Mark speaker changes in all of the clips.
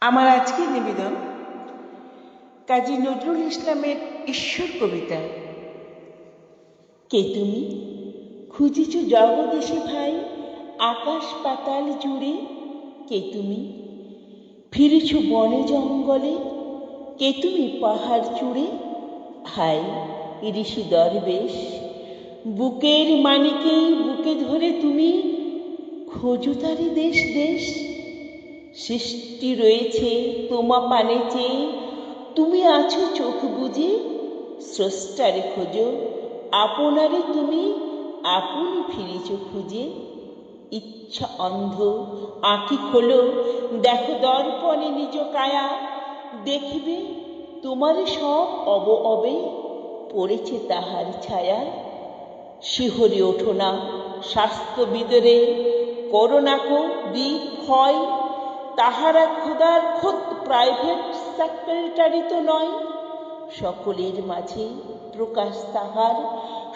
Speaker 1: আমার আজকের নিবেদন কাজী নজরুল ইসলামের ঈশ্বর কবিতা। কে তুমি? খুঁজিছ জগদেশে ভাই, আকাশ পাতাল জুড়ে। কে তুমি? ফিরেছ বনে জঙ্গলে। কে তুমি পাহাড় চূড়ে? হাই ঋষি দরবেশ, বুকের মানিকেই বুকে ধরে তুমি। খোঁজো তারি দেশ দেশ। সৃষ্টি রয়েছে তোমা পানে চেয়ে তুমি আছো চোখ বুঝে, স্রষ্টারে খোঁজো। আপনারে তুমি, আপন ফিরেছ খুঁজে। ইচ্ছা অন্ধ আঁকি খোলো। দেখো দর্পণে নিজ কায়া। দেখিবে তোমার সব অব অবে, পড়েছে তাহার ছায়া। শিহরে ওঠো না স্বাস্থ্য স্বাস্থ্যবিদরে। করোনাকো দিক ভয় তাহারা খোদার খোদ প্রাইভেট সেক্রেটারি তো নয়। সকলের মাঝে প্রকাশ তাহার,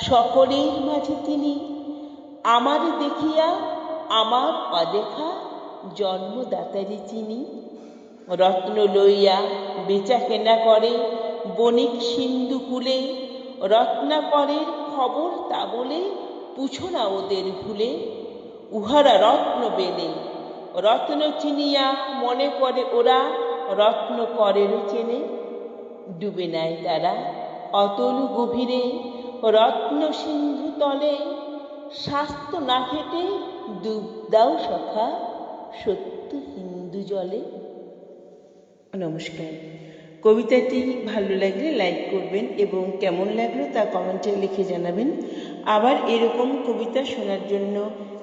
Speaker 1: সকলের মাঝে তিনি। আমার দেখিয়া আমার অদেখা জন্মদাতারি চিনি। রত্ন লইয়া বেচা কেনা করে বণিক সিন্ধু কুলে। রত্নাকরের খবর তা বলে পুছো না ওদের ভুলে। উহারা রত্ন বেলে। রত্ন চিনিয়া মনে করে ওরা, রত্ন করের চেনে ডুবে নেয় তারা। অতল গভীরে রত্ন সিন্ধু তলে স্বাস্থ্য না খেটে ডুব দাও সখা সত্য হিন্দু জলে। নমস্কার। কবিতাটি ভালো লাগলে লাইক করবেন এবং কেমন লাগল তা কমেন্টে লিখে জানাবেন। আবার এরকম কবিতা শোনার জন্য